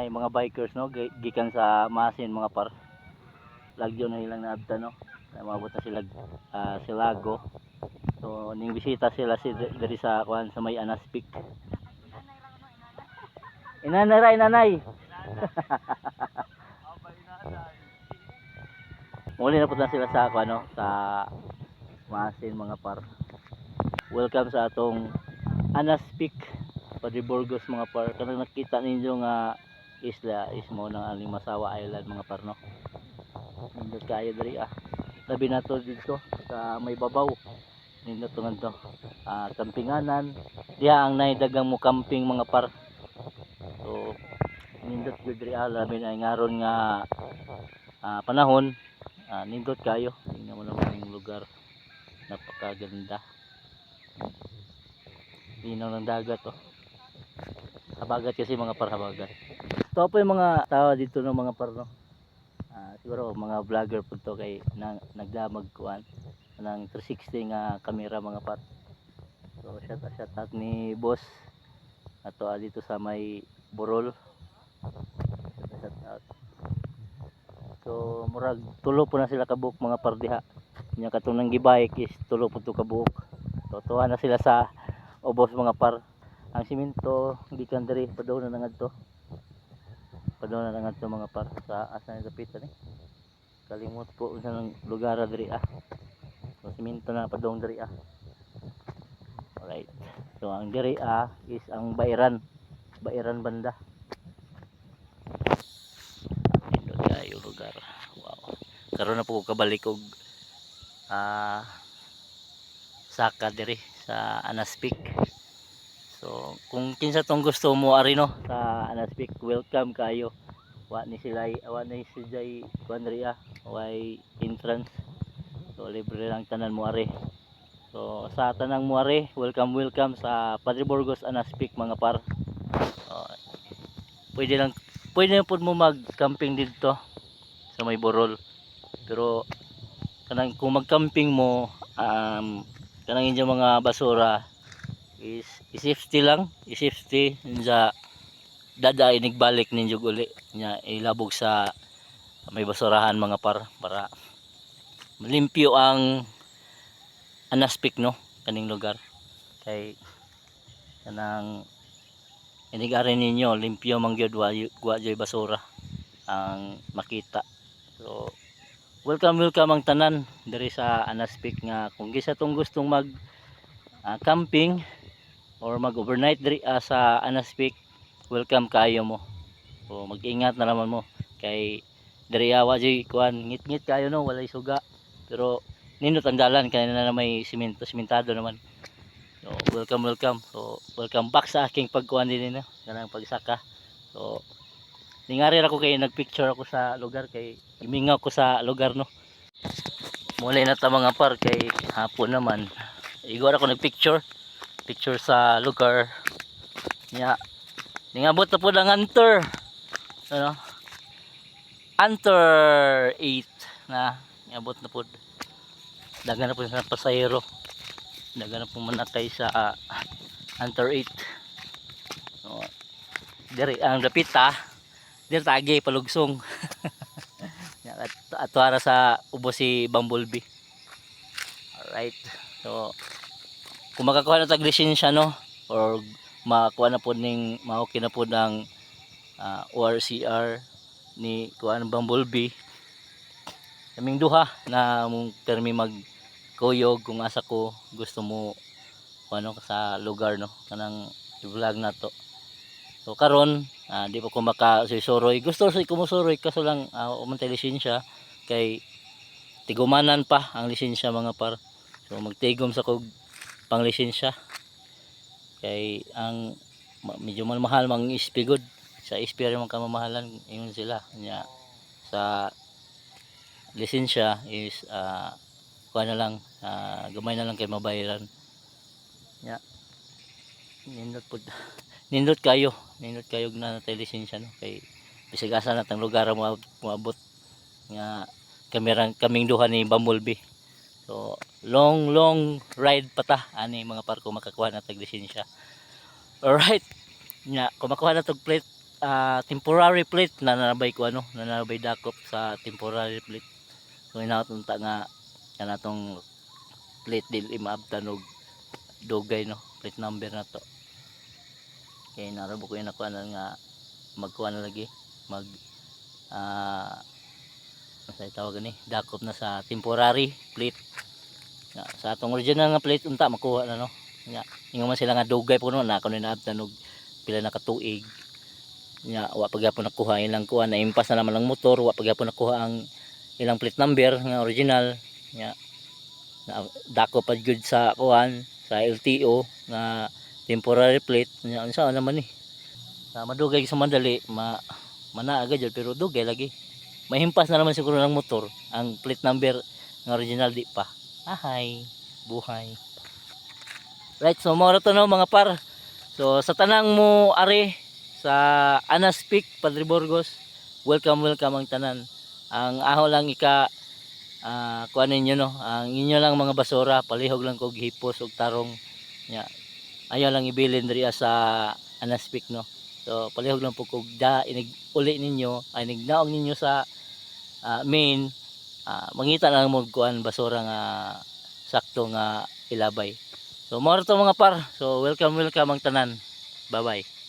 na mga bikers no? Gi- gikan sa Masin mga par lagyo na ilang naabta no? Na maabot na sila ah, Silago so ning bisita sila si diri sa kuan sa may Anas Peak. Inanay nanay! Muli na po na sila sa ako ano sa Masin mga par. Welcome sa atong Anas Peak Padre Burgos mga par. Kanang nakita ninyo nga isla is mo ng Alimasawa Island mga par no nindot kayo diri ah. Tabi na to dito sa may babaw. Nindot to ngadto. Ah kampinganan. Diha ang naidagang mo camping mga par. So nindot gyud diri ah. Labi na ngaron nga ah, panahon. Ah, nindot kayo. Tingnan mo naman yung lugar. Napakaganda. Linaw ng dagat oh. Habagat kasi mga par habagat ito po yung mga tao dito ng mga par no? Ah, siguro mga vlogger po to kay na, nagdamag kuan ng 360 nga camera mga par. So shout out, shout out ni boss ato ah, dito sa may Burol. Shout out, so murag tulo po na sila kabuk mga par diha. Nya katong nang gibike is tulo po to kabuk so tuwa na sila sa ubos mga par. Ang simento gikan diri padaw na nangad padaw na nangad to mga par sa asa na dapit ni. Kalimot po sa lugar diri ah. So simento na padong diri ah. Alright. So ang diri ah is ang bairan bairan banda. Ito kayo lugar. Wow. Karon na po kabalik og ah saka diri sa Anas Peak So, kung kinsa tong gusto mo ari no sa Anaspik, welcome kayo. Wa ni sila, wa ni si Jay Kuandria, way entrance. So, libre lang tanan mo ari. So, sa tanang mo ari, welcome welcome sa Padre Burgos Anaspik mga par. So, pwede lang pwede na pud mo mag-camping dito sa may Borol. Pero kanang kung mag-camping mo um kanang inyong mga basura is isafety lang. Isafety. Sa dada inigbalik ninyo uli. Nya ilabog sa may basurahan mga par para limpyo ang anaspik no kaning lugar. Kay kanang inigari ninyo limpyo man gyud wa basura ang makita. So welcome welcome ang tanan diri sa anaspik nga kung gisa tong gustong mag ah, camping or mag overnight diri ah, sa Anaspik welcome kayo mo. So mag-ingat na naman mo. Kay diri awa jay kuan ngit-ngit kayo no? Walay suga. Pero nindot ang dalan. Kay na may simento simentado naman. So welcome welcome. So welcome back sa aking pagkuan din no kanang pagsaka. So ningari ako kay nagpicture ako sa lugar kay imingaw ko sa lugar no? Muli na ta mga par kay hapon naman. Igor ako nagpicture picture sa lugar. Niya ningabot na po ng hunter. Ano? Hunter 8 na. Ningabot na po. Dagan na po sa pasayero dagan na po manakay sa ah, hunter 8 so, diri ang dapita diri tagi palugsong. Nya, at atwara sa ubo si Bumblebee. Alright. So kung makakuha na tag lisensya no? Or makakuha na po ning maoki na po ng ah, ORCR ni kuha ng Bumblebee. Kaming duha na mong permi mag kuyog kung asa ko gusto mo ano sa lugar no? Kanang i-vlog na to. So karon ah, di pa ko makasuroy gusto sa kumusuroy kaso lang uh, umantay lisensya kay tigumanan pa ang lisensya mga par. So magtigom sa kog pang lisensya kay ang medyo mahal mang ispigod sa ispire man kamamahalan yun sila. Nya sa lisensya is ah kuha na lang ah, gamay na lang kay mabayaran. Nya nindot pud nindot kayo. Nindot kayo na natay lisensya no? Kay bisig asa lugar mo moabot nga kamerang kaming duha ni Bumblebee So, long long ride pa ta ani mga parko makakuha na tag lisensya. Alright. Nya, kung makuha na tog plate ah, temporary plate na nanabay ko ano nanabay dakop sa temporary plate so inatunta nga kanatong plate dil imaabtan og dugay no plate number na to kay narabo ko yung nakuha na nga magkuha na lagi mag ano sa tawag ni dakop na sa temporary plate. Nga, sa atong original nga plate unta makuha na no? Nga ingon man sila nga dugay po no? Na kuno naabtan og pila na katuig. Nga wa pagyapon nakuha. Ilang kuha na impas na naman ang motor. Wa pagyapon nakuha ang ilang plate number nga original. Nga na dako pa jud sa kuhan sa LTO nga temporary plate. Nya unsa naman ni sa madugay sa madali ma manaaga jud pero dugay lagi mahimpas na naman siguro ng motor ang plate number nga original di pa. Ahay buhay. Right so mo to no mga par. So sa tanang mo are sa Anas Peak Padre Burgos welcome welcome ang tanan. Ang aho lang ika ah kuan ninyo no? Ang inyo lang mga basura palihog lang kog hipos ug tarong. Nya. Ayaw lang ibilin diri sa Anas Peak no? So palihog lang po kog da inig uli ninyo ay nignaog ninyo sa ah, main ah, mangita lang mo kuan basura nga sakto nga ilabay. So mo to mga par. So welcome welcome ang tanan. Bye bye